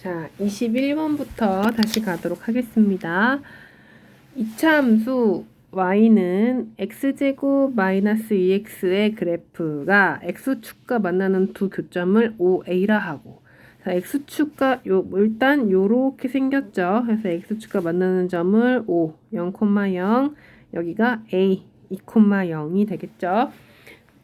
자, 21번부터 다시 가도록 하겠습니다. 이차 함수 y는 x제곱 마이너스 2x의 그래프가 x축과 만나는 두 교점을 OA라 하고 자, x축과 요 일단 요렇게 생겼죠. 그래서 x축과 만나는 점을 O 0,0 여기가 A 2,0이 되겠죠.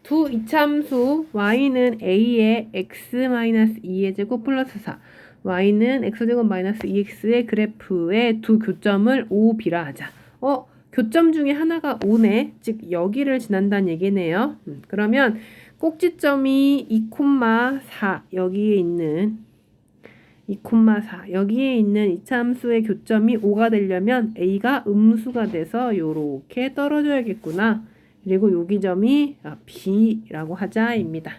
두 이참수 y는 a의 x-2의 제곱 플러스 4 y는 x제곱 마이너스 2x의 그래프의 두 교점을 O, B라 하자. 어, 교점 중에 하나가 O네. 즉 여기를 지난다는 얘기네요. 음, 그러면 꼭지점이 2,4 여기에 있는 2,4 여기에 있는 이차 함수의 교점이 5가 되려면 a가 음수가 돼서 요렇게 떨어져야겠구나. 그리고 여기 점이 아, B라고 하자입니다.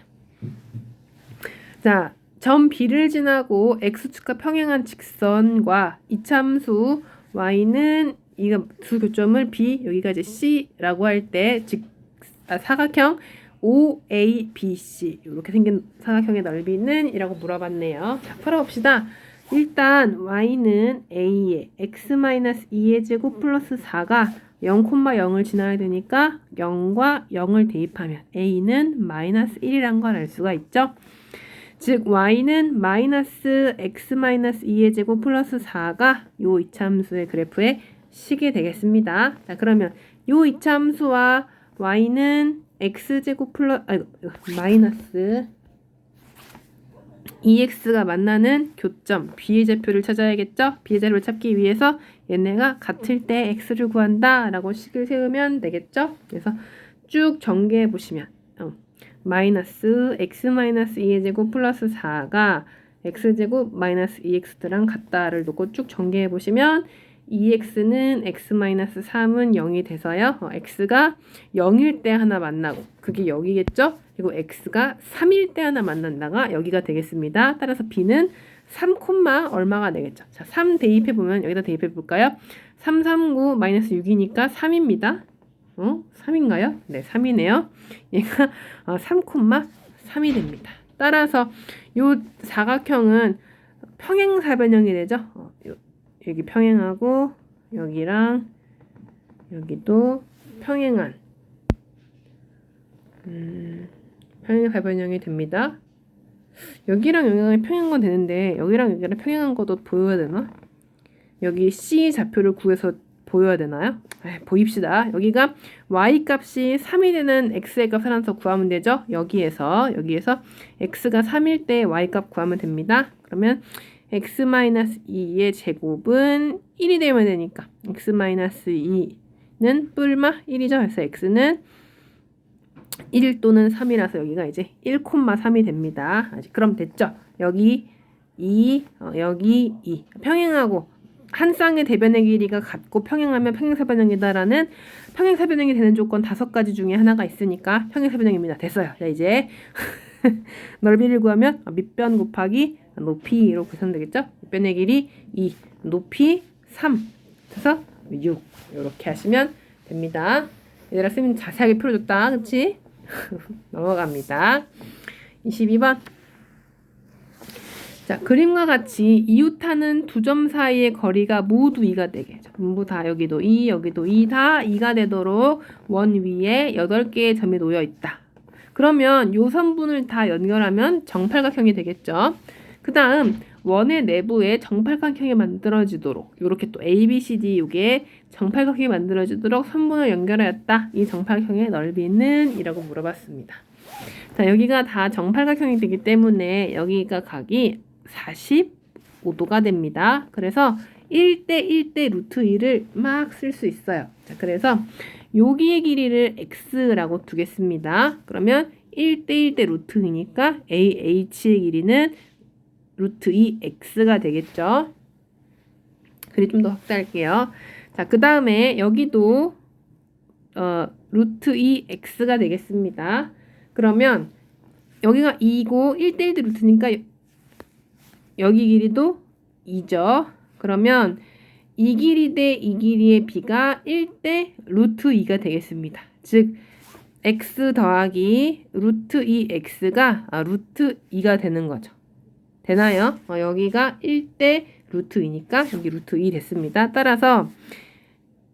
자, 점 B를 지나고 X축과 평행한 직선과 이참수 Y는 이가 두 교점을 B 여기가 이제 C라고 할 때 즉 아, 사각형 OABC 이렇게 생긴 사각형의 넓이는 이라고 물어봤네요. 자, 풀어봅시다. 일단 y는 a의 x-2의 제곱 플러스 4가 0,0을 지나야 되니까 0과 0을 대입하면 a는 마이너스 1이란 걸 알 수가 있죠. 즉 y는 마이너스 x-2의 제곱 플러스 4가 요 이차함수의 그래프에 시게 되겠습니다. 자 그러면 요 이차함수와 y는 x제곱 플러스 아 마이너스 2x가 만나는 교점 b의 좌표를 찾아야겠죠? b의 좌표를 찾기 위해서 얘네가 같을 때 x를 구한다 라고 식을 세우면 되겠죠? 그래서 쭉 전개해 보시면 어, 마이너스 x 마이너스 2의 제곱 플러스 4가 x제곱 마이너스 2x랑 같다를 놓고 쭉 전개해 보시면 2x는 x 마이너스 3은 0이 돼서요. 어, x가 0일 때 하나 만나고 그게 여기겠죠? 그리고 x가 3일 때 하나 만난다가 여기가 되겠습니다. 따라서 b는 3, 얼마가 되겠죠? 자, 3 대입해 보면 여기다 대입해 볼까요? 3, 3, 9 마이너스 6이니까 3입니다. 어? 3인가요? 네, 3이네요. 얘가 3, 어, 3이 됩니다. 따라서 요 사각형은 평행 사변형이 되죠. 어, 여기 평행하고 여기랑 여기도 평행한 음, 평행 사변형이 됩니다. 여기랑 여기랑 평행한 건 되는데 여기랑 여기랑 평행한 것도 보여야 되나? 여기 C 좌표를 구해서 보여야 되나요? 에이, 보입시다. 여기가 y 값이 3이 되는 x의 값 하나서 구하면 되죠. 여기에서 여기에서 x가 3일 때 y 값 구하면 됩니다. 그러면 x-2의 제곱은 1이 되면 되니까 x-2는 뿔마 1이죠. 그래서 x는 1 또는 3이라서 여기가 이제 1,3이 됩니다. 그럼 됐죠? 여기 2, 어, 여기 2. 평행하고 한 쌍의 대변의 길이가 같고 평행하면 평행사변형이다라는 평행사변형이 되는 조건 다섯 가지 중에 하나가 있으니까 평행사변형입니다. 됐어요. 자 이제 넓이를 구하면 밑변 곱하기 높이로 계산되겠죠? 밑변의 길이 2, 높이 3, 그래서 6 이렇게 하시면 됩니다. 얘들아 쌤이 자세하게 풀어줬다. 그치? 넘어갑니다. 22번 자, 그림과 같이 이웃하는 두 점 사이의 거리가 모두 2가 되게 전부 다 여기도 2, 여기도 2, 다 2가 되도록 원 위에 8개의 점이 놓여 있다. 그러면 요 선분을 다 연결하면 정팔각형이 되겠죠. 그 다음 원의 내부에 정팔각형이 만들어지도록 이렇게 또 A, B, C, D 이게 정팔각형이 만들어지도록 선분을 연결하였다. 이 정팔각형의 넓이는 이라고 물어봤습니다. 자 여기가 다 정팔각형이 되기 때문에 여기가 각이 45도가 됩니다. 그래서 1대 1대 루트 2를 막 쓸 수 있어요. 자 그래서 여기의 길이를 x라고 두겠습니다. 그러면 1대 1대 루트 2니까 AH의 길이는 루트 2x가 되겠죠. 그리 좀 더 확대할게요. 자, 그 다음에 여기도 어, 루트 2x가 되겠습니다. 그러면 여기가 2고 1대1대 루트니까 여기 길이도 2죠. 그러면 이 길이 대 이 길이의 b가 1대 루트 2가 되겠습니다. 즉 x 더하기 루트 2x가 아, 루트 2가 되는 거죠. 되나요? 어, 여기가 1대 루트 2니까 여기 루트 2 됐습니다. 따라서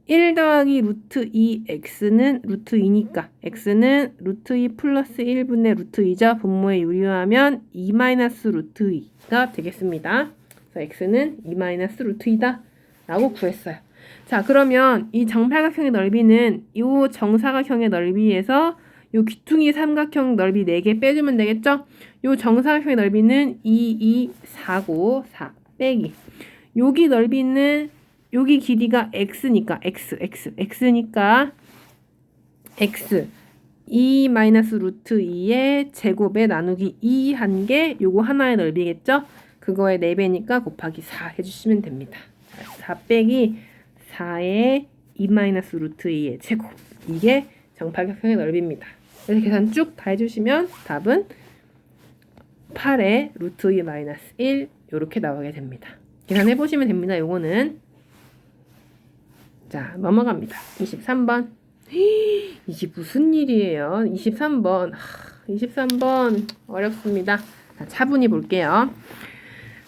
1 더하기 루트 2x는 루트 2니까 x는 루트 2 플러스 1분의 루트 2죠. 분모에 유리하면 2 마이너스 루트 2가 되겠습니다. 그래서 x는 2 마이너스 루트 2다 라고 구했어요. 자 그러면 이 정팔각형의 넓이는 이 정사각형의 넓이에서 요 귀퉁이 삼각형 넓이 4개 빼주면 되겠죠? 요 정사각형의 넓이는 2, 2, 4고 4 빼기 여기 넓이는 여기 길이가 x니까 x, x, x니까 x 2 마이너스 루트 2의 제곱에 나누기 2 한 개 요거 하나의 넓이겠죠? 그거의 4배니까 곱하기 4 해주시면 됩니다. 4 빼기 4의 2 마이너스 루트 2의 제곱 이게 정팔각형의 넓이입니다. 그래서 계산 쭉 다 해주시면 답은 8의 루트 2 마이너스 1 이렇게 나오게 됩니다. 계산해 보시면 됩니다. 요거는 자 넘어갑니다. 23번 이게 무슨 일이에요? 23번 23번 어렵습니다. 자, 차분히 볼게요.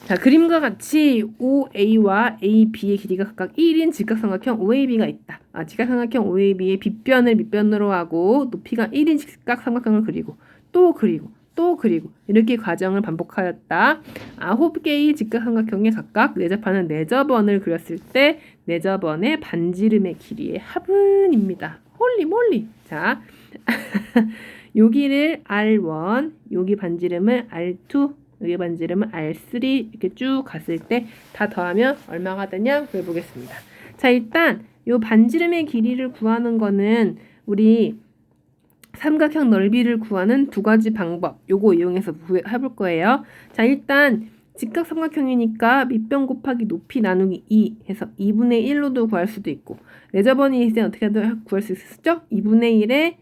자, 그림과 같이 OA와 AB의 길이가 각각 1인 직각삼각형 OAB가 있다. 아, 직각삼각형 OAB의 빗변을 밑변으로 하고 높이가 1인 직각삼각형을 그리고 또 그리고 또 그리고 이렇게 과정을 반복하였다. 아홉 개의 직각삼각형에 각각 내접하는 내접원을 그렸을 때 내접원의 반지름의 길이의 합은입니다. 홀리 몰리. 자, 여기를 R1, 여기 반지름을 R2, 여기 반지름은 R3 이렇게 쭉 갔을 때 다 더하면 얼마가 되냐 구해보겠습니다. 자 일단 요 반지름의 길이를 구하는 거는 우리 삼각형 넓이를 구하는 두 가지 방법 요거 이용해서 해볼 거예요. 자 일단 직각 삼각형이니까 밑변 곱하기 높이 나누기 2 해서 2분의 1로도 구할 수도 있고 레저번이 있을 때 어떻게 구할 수 있었죠? 2분의 1에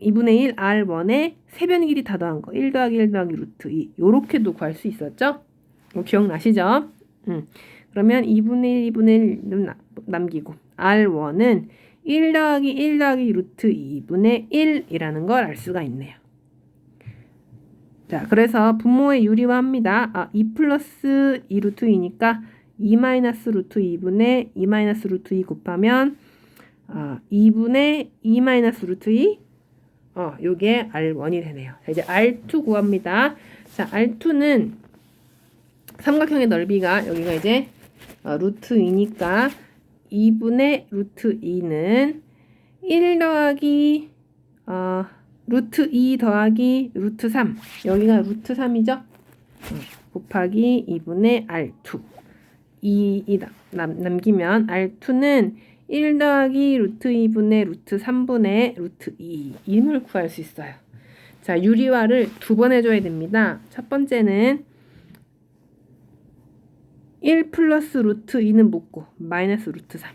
2분의 1 R1에 세변 길이 다 더한 거. 1 더하기 1 더하기 루트 2. 요렇게도 구할 수 있었죠? 뭐 기억나시죠? 음. 그러면 2분의 1, 2분의 1은 남기고 R1은 1 더하기 1 더하기 루트 2분의 1이라는 걸 알 수가 있네요. 자, 그래서 분모에 유리화합니다. 아, 2 플러스 2 루트 2니까 2 마이너스 루트 2분의 2 마이너스 루트 2 곱하면 아, 2분의 2 마이너스 루트 2 어, 요게 R1이 되네요. 자, 이제 R2 구합니다. 자, R2는 삼각형의 넓이가 여기가 이제 어, 루트 2니까 2분의 루트 2는 1 더하기 어, 루트 2 더하기 루트 3 여기가 루트 3이죠? 어, 곱하기 2분의 R2 2, 2 남, 남기면 R2는 1 더하기 루트 2분의 루트 3분의 루트 2 임을 구할 수 있어요. 자, 유리화를 두 번 해줘야 됩니다. 첫 번째는 1 플러스 루트 2는 묶고 마이너스 루트 3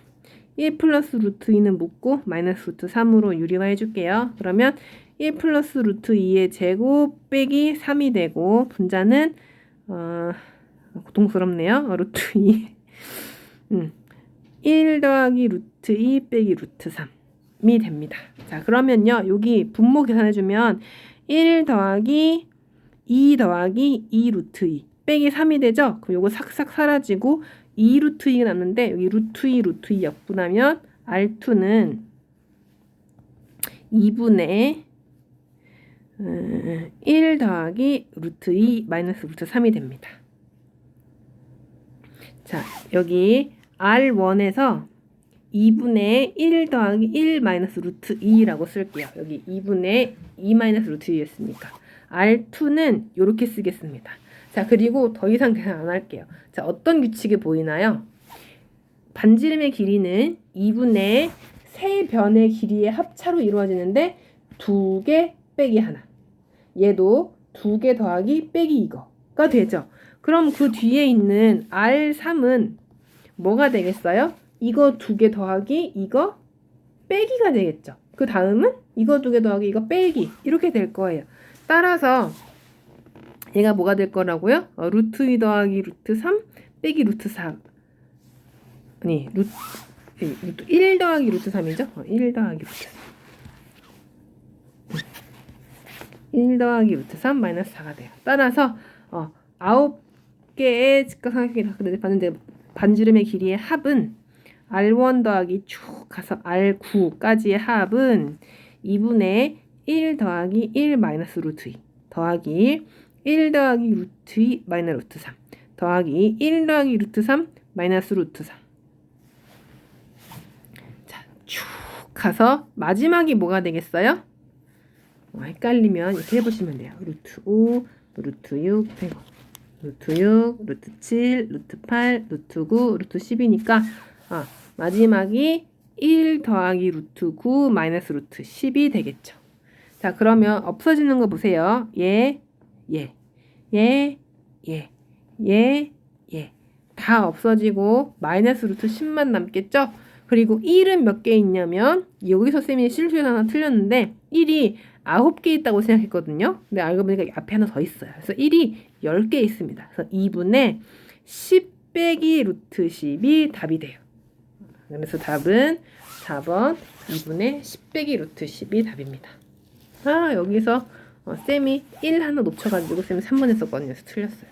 1 플러스 루트 2는 묶고 마이너스 루트 3으로 유리화 해줄게요. 그러면 1 플러스 루트 2의 제곱 빼기 3이 되고 분자는 어, 고통스럽네요. 어, 루트 2 음, 1 더하기 루트 2 빼기 루트 3이 됩니다. 자, 그러면요. 여기 분모 계산해주면 1 더하기 2 더하기 2 루트 2 빼기 3이 되죠? 그럼 요거 싹싹 사라지고 2 루트 2가 남는데 여기 루트 2 루트 2 역분하면 R2는 2분의 1 더하기 루트 2 마이너스 루트 3이 됩니다. 자, 여기 R1에서 2분의 1 더하기 1 마이너스 루트 2라고 쓸게요. 여기 2분의 2 마이너스 루트 2였으니까. R2는 이렇게 쓰겠습니다. 자, 그리고 더 이상 계산 안 할게요. 자, 어떤 규칙이 보이나요? 반지름의 길이는 2분의 세 변의 길이의 합차로 이루어지는데 두 개 빼기 하나. 얘도 두 개 더하기 빼기 이거가 되죠. 그럼 그 뒤에 있는 R3은 뭐가 되겠어요? 이거 두 개 더하기 이거 빼기가 되겠죠. 그 다음은 이거 두 개 더하기 이거 빼기 이렇게 될 거예요. 따라서 얘가 뭐가 될 거라고요? 어, 루트 2 더하기 루트 3 빼기 루트 4 아니 루트, 루트 1 더하기 루트 3이죠? 어, 1 더하기 루트 3 1 더하기 루트 3 마이너스 4가 돼요. 따라서 어, 아홉 개의 직각삼각형이 다 봤는데 반지름의 길이의 합은 R1 더하기 쭉 가서 R9까지의 합은 2분의 1 더하기 1 마이너스 루트 2 더하기 1 더하기 루트 2 마이너스 루트 3 더하기 1 더하기 루트 3 마이너스 루트 3 자, 쭉 가서 마지막이 뭐가 되겠어요? 어, 헷갈리면 이렇게 해보시면 돼요. 루트 5, 루트 6 되고 루트 6, 루트 7, 루트 8, 루트 9, 루트 10이니까 아, 마지막이 1 더하기 루트 9 마이너스 루트 10이 되겠죠. 자, 그러면 없어지는 거 보세요. 예, 예, 예, 예, 예, 예. 다 없어지고 마이너스 루트 10만 남겠죠? 그리고 1은 몇 개 있냐면 여기서 쌤이 실수해서 하나 틀렸는데 1이 9개 있다고 생각했거든요. 근데 알고 보니까 앞에 하나 더 있어요. 그래서 1이 10개 있습니다. 그래서 2분의 10 빼기 루트 10이 답이 돼요. 그래서 답은 4번 2분의 10 빼기 루트 10이 답입니다. 아 여기서 어, 쌤이 1 하나 놓쳐가지고 쌤이 3번 했었거든요. 그래서 틀렸어요.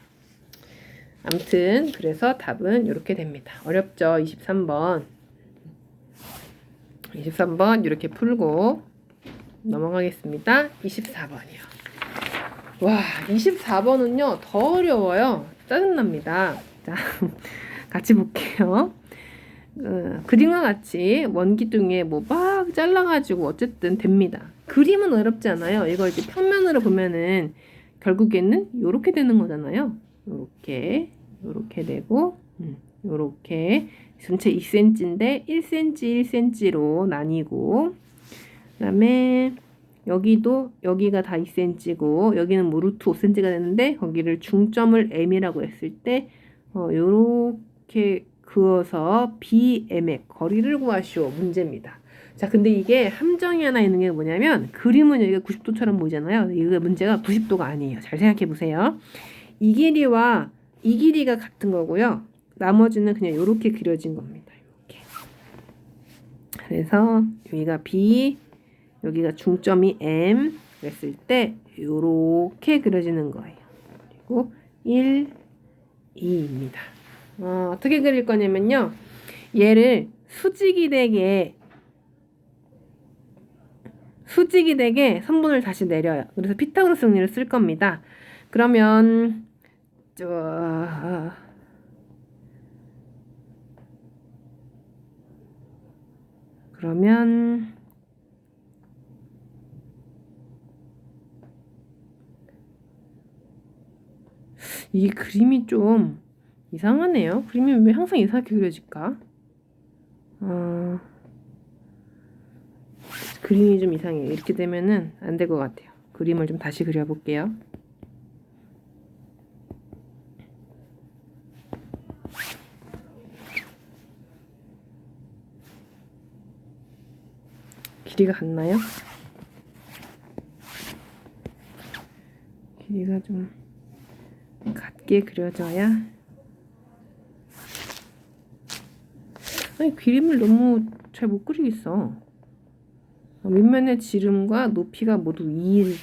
아무튼 그래서 답은 이렇게 됩니다. 어렵죠? 23번 23번 이렇게 풀고 넘어가겠습니다. 24번이요. 와 24번은요 더 어려워요. 짜증납니다. 자 같이 볼게요. 어, 그림과 같이 원기둥에 뭐 막 잘라가지고 어쨌든 됩니다. 그림은 어렵지 않아요. 이걸 이제 평면으로 보면은 결국에는 이렇게 되는 거잖아요. 이렇게 이렇게 되고 이렇게 전체 2cm인데 1cm 1cm로 나뉘고 그다음에 여기도 여기가 다 2cm고 여기는 뭐 루트 5cm가 되는데 거기를 중점을 m이라고 했을 때 어, 요렇게 그어서 BM의 거리를 구하시오 문제입니다. 자, 근데 이게 함정이 하나 있는 게 뭐냐면 그림은 여기가 90도처럼 보이잖아요. 이거 문제가 90도가 아니에요. 잘 생각해 보세요. 이 길이와 이 길이가 같은 거고요. 나머지는 그냥 이렇게 그려진 겁니다. 이렇게. 그래서 여기가 B, 여기가 중점이 M 그랬을 때 이렇게 그려지는 거예요. 그리고 1, 2입니다. 어, 어떻게 그릴 거냐면요. 얘를 수직이 되게 수직이 되게 선분을 다시 내려요. 그래서 피타고라스 정리를 쓸 겁니다. 그러면 저 그러면 이 그림이 좀 이상하네요. 그림이 왜 항상 이상하게 그려질까? 어, 그림이 좀 이상해요. 이렇게 되면은 안 될 것 같아요. 그림을 좀 다시 그려볼게요. 길이가 같나요? 길이가 좀 같게 그려져야 아니 그림을 너무 잘 못 그리겠어. 윗면의 지름과 높이가 모두 2일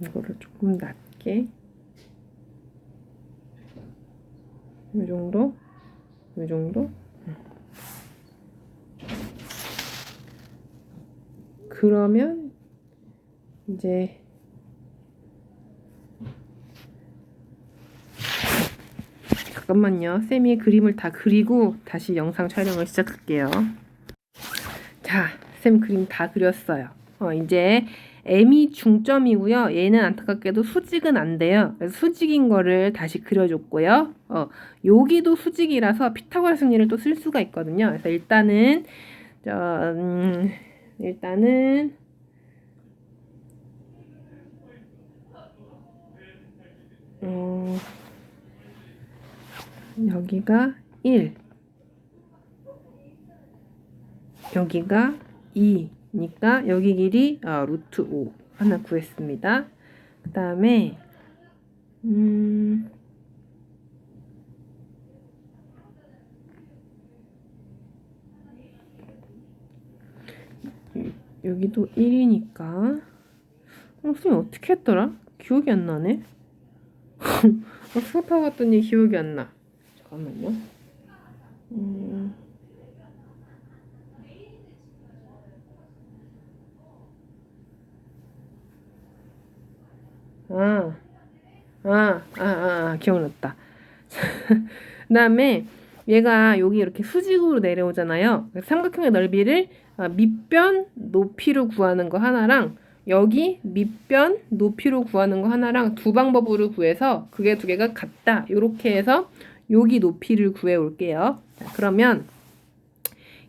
이거를 조금 낮게 이 정도? 이 정도? 그러면 이제 잠깐만요. 쌤이 그림을 다 그리고 다시 영상 촬영을 시작할게요. 자, 쌤 그림 다 그렸어요. 어, 이제 M이 중점이고요. 얘는 안타깝게도 수직은 안 돼요. 그래서 수직인 거를 다시 그려줬고요. 어, 여기도 수직이라서 피타고라스 정리를 또 쓸 수가 있거든요. 그래서 일단은 저, 음, 일단은 어, 여기가 1 여기가 2니까 여기 길이 아, 루트 5 하나 구했습니다. 그 다음에 음, 여기도 1이니까 어, 어, 선생님 어떻게 했더라? 기억이 안 나네. 어, 수업 하고 갔더니 기억이 안 나. 잠깐만요. 음. 아, 아, 아, 아, 아 기억났다. 그 다음에 얘가 여기 이렇게 수직으로 내려오잖아요. 삼각형의 넓이를 아, 밑변 높이로 구하는 거 하나랑 여기 밑변 높이로 구하는 거 하나랑 두 방법으로 구해서 그게 두 개가 같다. 이렇게 해서 여기 높이를 구해 올게요. 자, 그러면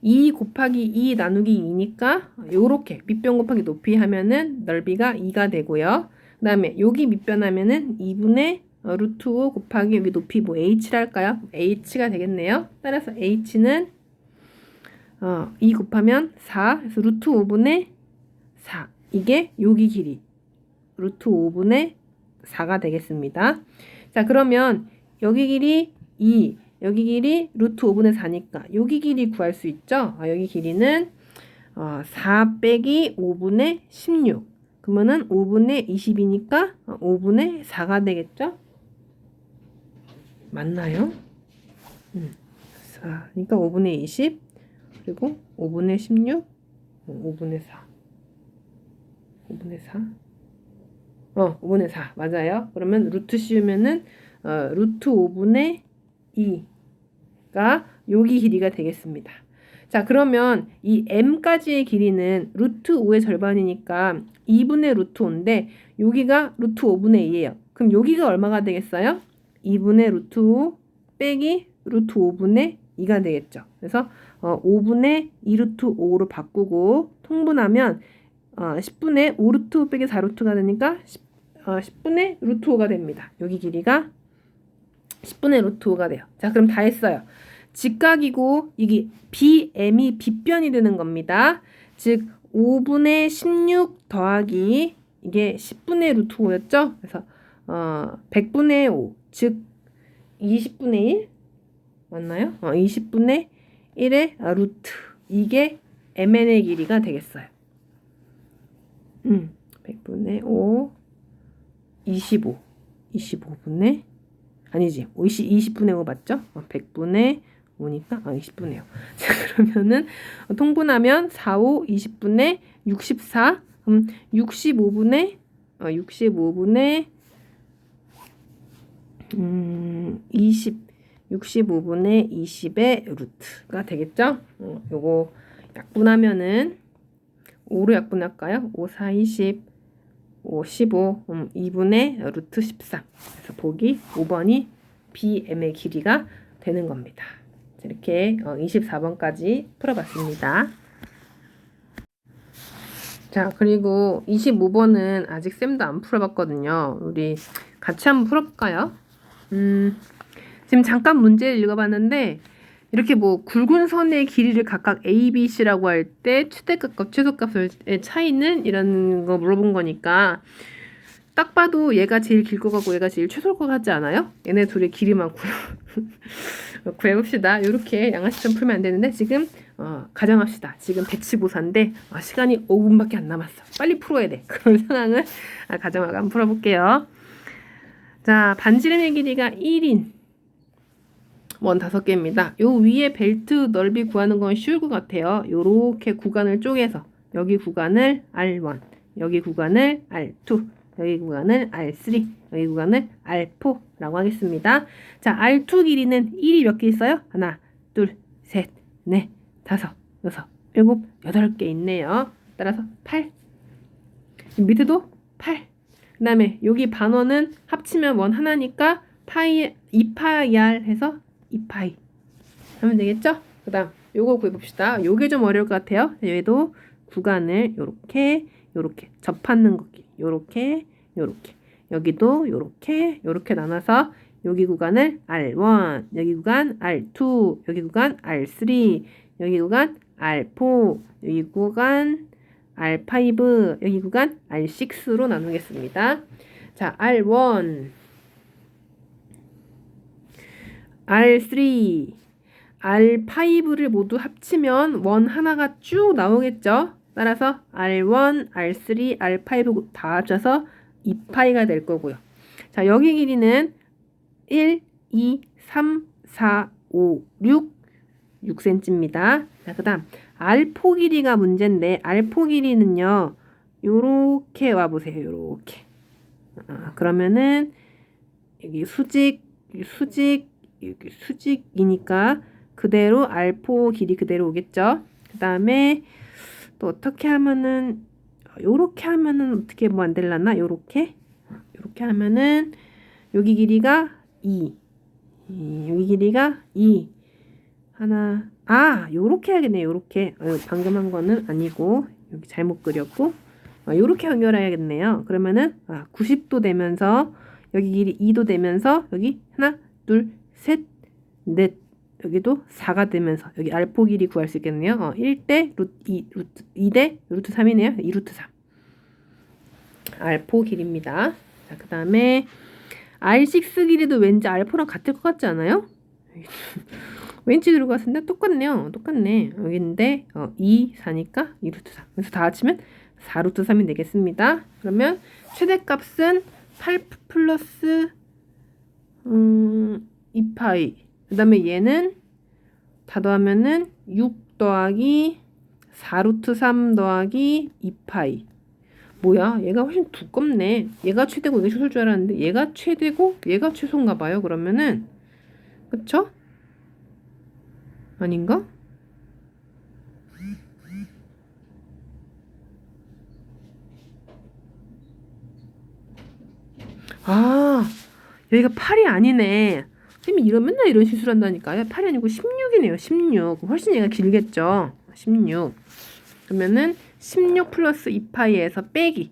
2 곱하기 2 나누기 2니까 요렇게 밑변 곱하기 높이 하면은 넓이가 2가 되고요. 그 다음에 여기 밑변 하면은 2분의 어, 루트 5 곱하기 여기 높이 뭐 h랄까요? h가 되겠네요. 따라서 h는 어, 2 곱하면 4. 그래서 루트 5분의 4. 이게 여기 길이. 루트 5분의 4가 되겠습니다. 자, 그러면 여기 길이 2, 여기 길이 루트 5분의 4니까 여기 길이 구할 수 있죠? 아, 여기 길이는 어, 4 빼기 5분의 16. 그러면은 5분의 20이니까 5분의 4가 되겠죠? 맞나요? 음. 4. 그러니까 5분의 20 그리고 5분의 16 5분의 4 5분의 4 어, 5분의 4 맞아요. 그러면 루트 씌우면은 어, 루트 5분의 2가 여기 길이가 되겠습니다. 자, 그러면 이 m까지의 길이는 루트 5의 절반이니까 2분의 루트 5인데 여기가 루트 5분의 2예요. 그럼 여기가 얼마가 되겠어요? 2분의 루트 5 빼기 루트 5분의 2가 되겠죠. 그래서 어, 5분의 2루트 5로 바꾸고 통분하면 어, 10분의 5루트 빼기 4루트가 되니까 10, 어, 10분의 루트 5가 됩니다. 여기 길이가 10분의 루트 5가 돼요. 자, 그럼 다 했어요. 직각이고 이게 BM이 빗변이 되는 겁니다. 즉 5분의 16 더하기 이게 10분의 루트 5였죠? 그래서 어, 100분의 5, 즉 20분의 1 맞나요? 어, 20분의 1의 루트 이게 MN의 길이가 되겠어요. 음, 100분의 5, 25, 25분의 아니지, 20, 20분의 5 맞죠? 어, 100분의 5니까 아, 20분의요. 자, 그러면은 통분하면 4, 5, 20분의 64, 음, 65분의 어, 65분의 음, 20 65분의 20의 루트가 되겠죠? 어, 요거 약분하면은 5로 약분할까요? 5, 4, 20, 5, 15, 음, 2분의 루트 13. 그래서 보기 5번이 BM의 길이가 되는 겁니다. 이렇게 어, 24번까지 풀어봤습니다. 자, 그리고 25번은 아직 쌤도 안 풀어봤거든요. 우리 같이 한번 풀어볼까요? 음, 지금 잠깐 문제를 읽어봤는데 이렇게 뭐 굵은 선의 길이를 각각 A, B, C라고 할 때 최대값과 최소값의 차이는 이런 거 물어본 거니까 딱 봐도 얘가 제일 길 것 같고 얘가 제일 최소일 것 같지 않아요? 얘네 둘의 길이만 구해, 구해봅시다. 이렇게 양아치처럼 풀면 안 되는데 지금 어, 가정합시다. 지금 115사인데 어, 시간이 5분밖에 안 남았어. 빨리 풀어야 돼. 그런 상황을 아, 가정하고 한번 풀어볼게요. 자, 반지름의 길이가 1인 원 다섯 개입니다. 요 위에 벨트 넓이 구하는 건 쉬울 것 같아요. 요렇게 구간을 쪼개서 여기 구간을 R1, 여기 구간을 R2, 여기 구간을 R3, 여기 구간을 R4라고 하겠습니다. 자, R2 길이는 1이 몇 개 있어요? 하나, 둘, 셋, 넷, 다섯, 여섯, 일곱, 여덟 개 있네요. 따라서 8. 밑에도 8. 그 다음에 여기 반원은 합치면 원 하나니까 파이 2파이알 해서 2파이 하면 되겠죠? 그 다음 요거 구해봅시다. 요게 좀 어려울 것 같아요. 얘도 구간을 요렇게 요렇게 접하는 거기 요렇게 요렇게 여기도 요렇게 요렇게 나눠서 여기 구간을 R1 여기 구간 R2 여기 구간 R3 여기 구간 R4 여기 구간 R5 여기 구간 R6로 나누겠습니다. 자 R1 R3, R5를 모두 합치면 원 하나가 쭉 나오겠죠? 따라서 R1, R3, R5 다 합쳐서 2파이가 될 거고요. 자, 여기 길이는 1, 2, 3, 4, 5, 6, 6cm입니다. 자, 그 다음 R포 길이가 문제인데 R포 길이는요. 요렇게 와보세요. 요렇게. 아, 그러면은 여기 수직, 수직, 여기 수직이니까 그대로 알포 길이 그대로 오겠죠. 그 다음에 또 어떻게 하면은 요렇게 하면은 어떻게 뭐 안 될라나? 요렇게 요렇게 하면은 여기 길이가 2 이, 여기 길이가 2 하나 아 요렇게 해야겠네 요렇게 어, 방금 한 거는 아니고 여기 잘못 그렸고 아, 요렇게 연결해야겠네요. 그러면은 아, 90도 되면서 여기 길이 2도 되면서 여기 하나, 둘, 셋, 넷 여기도 4가 되면서 여기 알포 길이 구할 수 있겠네요. 어, 1대 루트 2, 루트 2대 루트 3이네요. 2 루트 3. 알포 길입니다. 자, 그 다음에 R6 길이도 왠지 알포랑 같을 것 같지 않아요? 왠지 들어갔는데 똑같네요. 똑같네. 여기인데 어, 2, 4니까 2 루트 3. 그래서 다 합치면 4 루트 3이 되겠습니다. 그러면 최대값은 8 플러스 음, 2파이. 그 다음에 얘는 다 더하면은 6 더하기 4 루트 3 더하기 2파이. 뭐야? 얘가 훨씬 두껍네. 얘가 최대고 얘가 최소일 줄 알았는데 얘가 최대고 얘가 최소인가 봐요. 그러면은 그쵸? 아닌가? 아, 여기가 8이 아니네. 선생님이 이런 맨날 이런 실수를 한다니까요. 8이 아니고 16이네요. 16. 훨씬 얘가 길겠죠. 16. 그러면은 16 플러스 2파이에서 빼기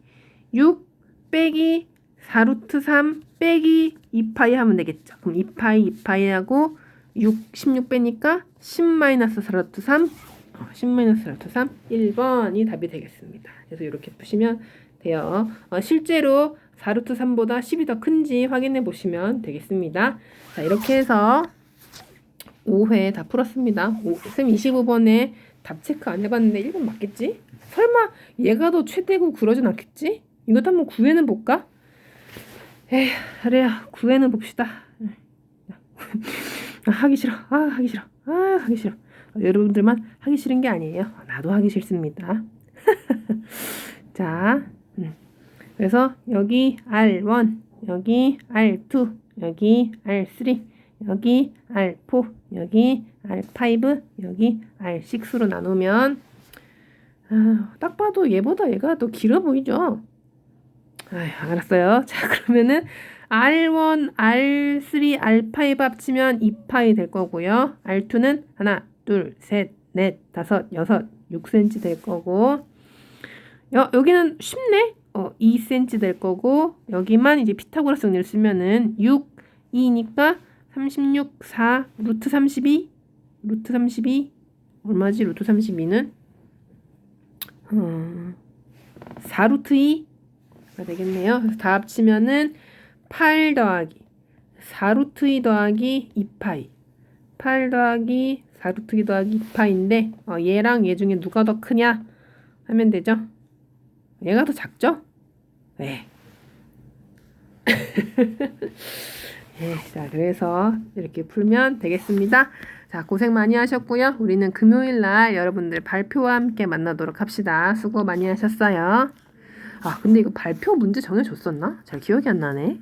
6 빼기 4루트 3 빼기 2파이 하면 되겠죠. 그럼 2파이 2파이 하고 6 16 빼니까 10 마이너스 4루트 3 어, 10 마이너스 4루트 3 1번이 답이 되겠습니다. 그래서 이렇게 푸시면 돼요. 어, 실제로 4루트 3보다 10이 더 큰지 확인해 보시면 되겠습니다. 자, 이렇게 해서 5회 다 풀었습니다. 오, 쌤 25번에 답 체크 안 해봤는데 1번 맞겠지? 설마 얘가 더 최대고 그러진 않겠지? 이것도 한번 구해는 볼까? 에휴, 그래요. 구해는 봅시다. 아, 하기 싫어. 아, 하기 싫어. 아, 하기 싫어. 어, 여러분들만 하기 싫은 게 아니에요. 나도 하기 싫습니다. 자, 음. 그래서 여기 R1, 여기 R2, 여기 R3, 여기 R4, 여기 R5, 여기 R6로 나누면 아, 딱 봐도 얘보다 얘가 더 길어 보이죠? 아휴, 알았어요. 자, 그러면은 R1, R3, R5 합치면 2파이 될 거고요. R2는 하나, 둘, 셋, 넷, 다섯, 여섯, 6cm 될 거고 여, 여기는 쉽네. 어, 2cm 될 거고 여기만 이제 피타고라스 정리를 쓰면은 6, 2니까 36, 4, 루트 32, 루트 32 얼마지? 루트 32는 어, 4 루트 2가 되겠네요. 그래서 다 합치면은 8 더하기 4 루트 2 더하기 2파이 8 더하기 4 루트 2 더하기 2파인데 어, 얘랑 얘 중에 누가 더 크냐 하면 되죠. 얘가 더 작죠? 네. 네, 자, 그래서 이렇게 풀면 되겠습니다. 자, 고생 많이 하셨고요. 우리는 금요일 날 여러분들 발표와 함께 만나도록 합시다. 수고 많이 하셨어요. 아, 근데 이거 발표 문제 정해줬었나? 잘 기억이 안 나네.